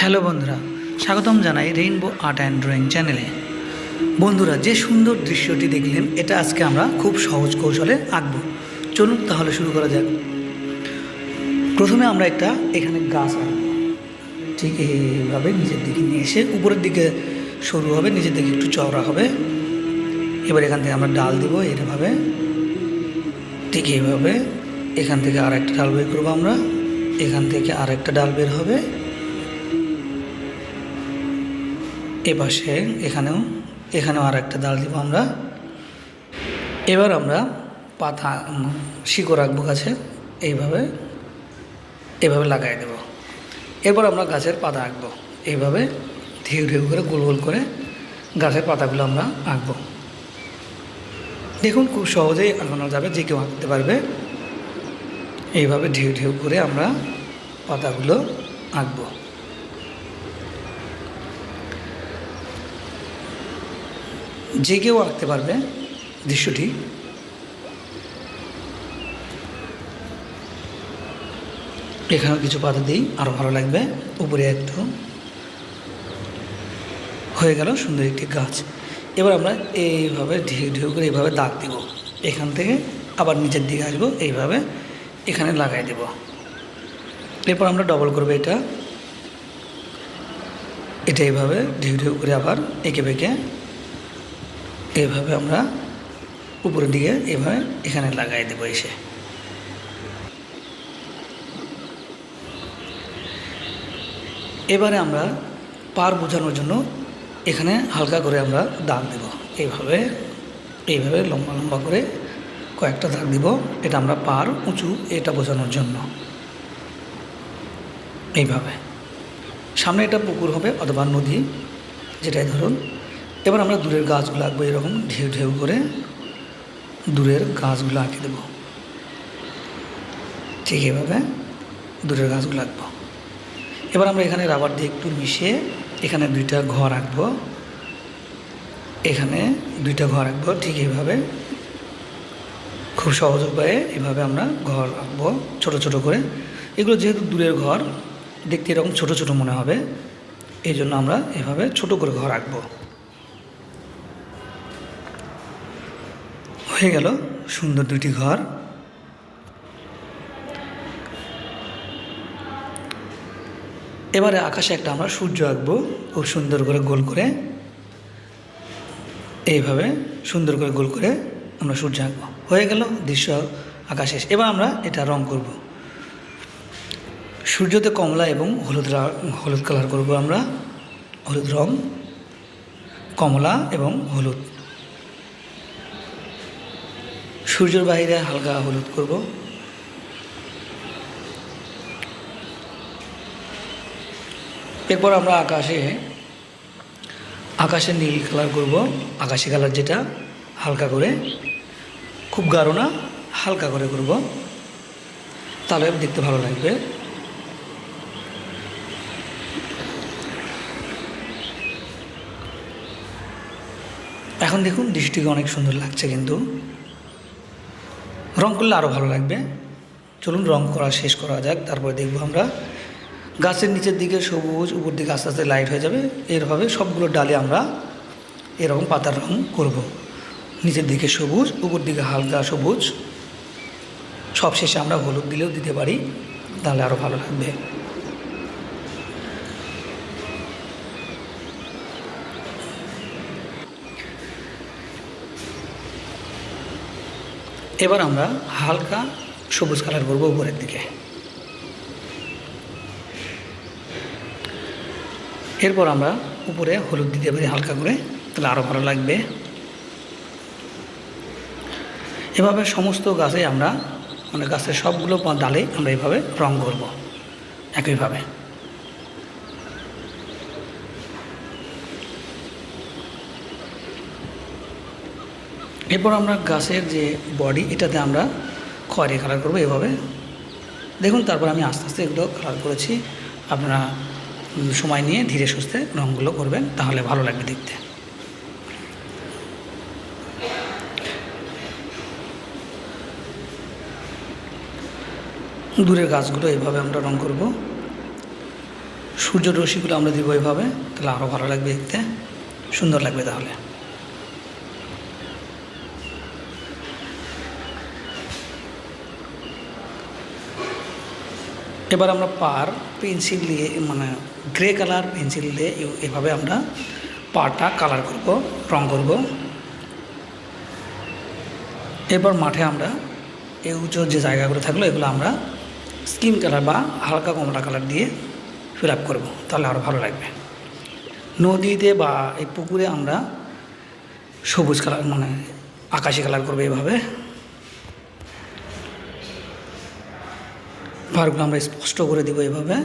Hello বন্ধুরা, স্বাগতম জানাই রেইনবো আর্ট অ্যান্ড ড্রয়িং চ্যানেলে বন্ধুরা, যে সুন্দর দৃশ্যটি দেখলেন, এটা আজকে আমরা খুব সহজ কৌশলে আঁকব। চলুন তাহলে শুরু করা যাক। প্রথমে আমরা একটা এখানে গাছ আঁকব। ঠিক এইভাবে নিচের দিকে নিয়ে এসে উপরের দিকে সরু হবে, নিচের দিকে একটু চওড়া হবে। এবার এখান থেকে আমরা ডাল দিব এরভাবে। ঠিক এইভাবে এখান থেকে আর একটা ডাল বের করব আমরা। এখান থেকে আর একটা ডাল বের হবে। এ পাশে এখানেও এখানেও আর একটা ডাল দিব আমরা। এবার আমরা পাতা শিকড় রাখব গাছে, এইভাবে, এভাবে লাগাই দেব। এরপর আমরা গাছের পাতা আঁকবো। এইভাবে ঢেউ ঢেউ করে, গোল গোল করে গাছের পাতাগুলো আমরা আঁকবো। দেখুন, খুব সহজেই আঁকানো যাবে, যে কেউ আঁকতে পারবে। এইভাবে ঢেউ ঢেউ করে আমরা পাতাগুলো আঁকবো। যে কেউ আঁকতে পারবে দৃশ্যটি। এখানেও কিছু পাতা দিই আরও ভালো লাগবে। উপরে একটু হয়ে গেল সুন্দর একটি গাছ। এবার আমরা এইভাবে ঢেউ ঢেউ করে এইভাবে দাগ দেব। এখান থেকে আবার নিচের দিকে আসব, এইভাবে এখানে লাগাই দেব। এরপর আমরা ডবল করব এটা। এটা এইভাবে ঢেউ ঢেউ করে আবার এঁকে বেঁকে এইভাবে আমরা উপরের দিকে এভাবে এখানে লাগাই দেবো এসে। এবারে আমরা পার বোঝানোর জন্য এখানে হালকা করে আমরা দাগ দেব। এইভাবে এইভাবে লম্বা লম্বা করে কয়েকটা দাগ দিব। এটা আমরা পার উঁচু এটা বোঝানোর জন্য। এইভাবে। সামনে এটা পুকুর হবে অথবা নদী, যেটাই ধরুন। এবার আমরা দূরের গাছগুলো আঁকবো এরকম, ঢেউ ঢেউ করে দূরের গাছগুলো আঁকে দেব। ঠিক এভাবে দূরের গাছগুলো আঁকবো। এবার আমরা এখানে রাবার দিয়ে একটু মিশিয়ে এখানে দুইটা ঘর আঁকবো। এখানে দুইটা ঘর আঁকবো, ঠিক এইভাবে খুব সহজ উপায়ে এভাবে আমরা ঘর আঁকবো, ছোট ছোট করে। এগুলো যেহেতু দূরের ঘর, দেখতে এরকম ছোট ছোট মনে হবে। এই জন্য আমরা এভাবে ছোট করে ঘর আঁকবো। হয়ে গেল সুন্দর দুটি ঘর। এবারে আকাশে একটা আমরা সূর্য আঁকবো খুব সুন্দর করে গোল করে। এইভাবে সুন্দর করে গোল করে আমরা সূর্য আঁকবো। হয়ে গেল দৃশ্য আকাশে এবার আমরা এটা রং করব। সূর্যতে কমলা এবং হলুদ হলুদ কালার করব আমরা। হলুদ রং, কমলা এবং হলুদ। সূর্যের বাইরে হালকা হলুদ করব। এরপর আমরা আকাশে আকাশে নীল কালার করব। আকাশি কালার যেটা, হালকা করে। খুব গাঢ় না, হালকা করে করব। তাহলে দেখতে ভালো লাগবে। এখন দেখুন, দৃষ্টিকে অনেক সুন্দর লাগছে কিন্তু। রং করলে আরও ভালো লাগবে। চলুন রং করা শেষ করা যাক, তারপরে দেখব আমরা। গাছের নিচের দিকে সবুজ, উপর দিকে আস্তে আস্তে লাইট হয়ে যাবে। এরভাবে সবগুলো ডালে আমরা এরকম পাতার রং করব। নিচের দিকে সবুজ, উপর দিকে হালকা সবুজ। সব শেষে আমরা হলুদ দিলেও দিতে পারি, তাহলে আরও ভালো লাগবে। এবার আমরা হালকা সবুজ কালার করব উপরের দিকে। এরপর আমরা উপরে হলুদ দিতে পারি হালকা করে, তাহলে আরও ভালো লাগবে। এভাবে সমস্ত গাছে আমরা মানে গাছের সবগুলো ডালে আমরা এভাবে রং করব, একইভাবে। এরপর আমরা গাছের যে বডি এটাতে আমরা খয়েরি কালার করব এভাবে। দেখুন, তারপর আমি আস্তে আস্তে এগুলো কালার করেছি। আপনারা সময় নিয়ে ধীরে সুস্থে রঙগুলো করবেন, তাহলে ভালো লাগবে দেখতে। দূরের গাছগুলো এভাবে আমরা রং করব। সূর্য রশ্মিগুলো আমরা দিব এইভাবে তাহলে আরও ভালো লাগবে দেখতে। সুন্দর লাগবে তাহলে। এবার আমরা পার পেন্সিল দিয়ে মানে গ্রে কালার পেন্সিল দিয়ে এভাবে আমরা পাটা কালার করব, রং করব। এরপর মাঠে আমরা এই উঁচু যে জায়গাগুলো থাকল, এগুলো আমরা স্কিন কালার বা হালকা কমলা কালার দিয়ে ফিল আপ করব, তাহলে আরও ভালো লাগবে। নদীতে বা এই পুকুরে আমরা সবুজ কালার মানে আকাশি কালার করব এভাবে। পারগুলো আমরা স্পষ্ট করে দেবো এভাবে।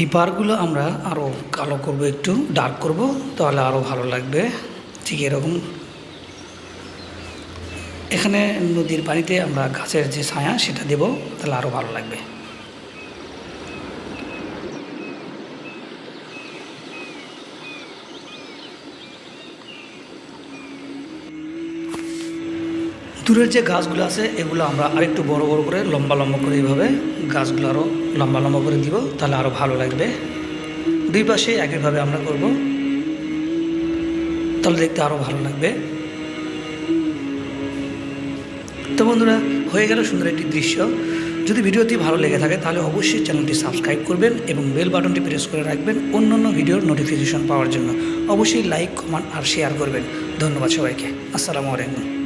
এই বারগুলো আমরা আরও কালো করব, একটু ডার্ক করব, তাহলে আরও ভালো লাগবে। ঠিক এরকম। এখানে নদীর পানিতে আমরা গাছের যে ছায়া, সেটা দেব, তাহলে আরও ভালো লাগবে। দূরের যে গাছগুলো আছে, এগুলো আমরা আরেকটু বড় বড় করে, লম্বা লম্বা করে এইভাবে গাছগুলো আরও লম্বা লম্বা করে দিব, তাহলে আরও ভালো লাগবে। দুই পাশে একইভাবে আমরা করব। তাহলে দেখতে আরও ভালো লাগবে। তো বন্ধুরা, হয়ে গেল সুন্দর একটি দৃশ্য। যদি ভিডিওটি ভালো লেগে থাকে, তাহলে অবশ্যই চ্যানেলটি সাবস্ক্রাইব করবেন এবং বেল বাটনটি প্রেস করে রাখবেন অন্য অন্য ভিডিওর নোটিফিকেশন পাওয়ার জন্য। অবশ্যই লাইক, কমেন্ট আর শেয়ার করবেন। ধন্যবাদ সবাইকে। আসসালামু আলাইকুম।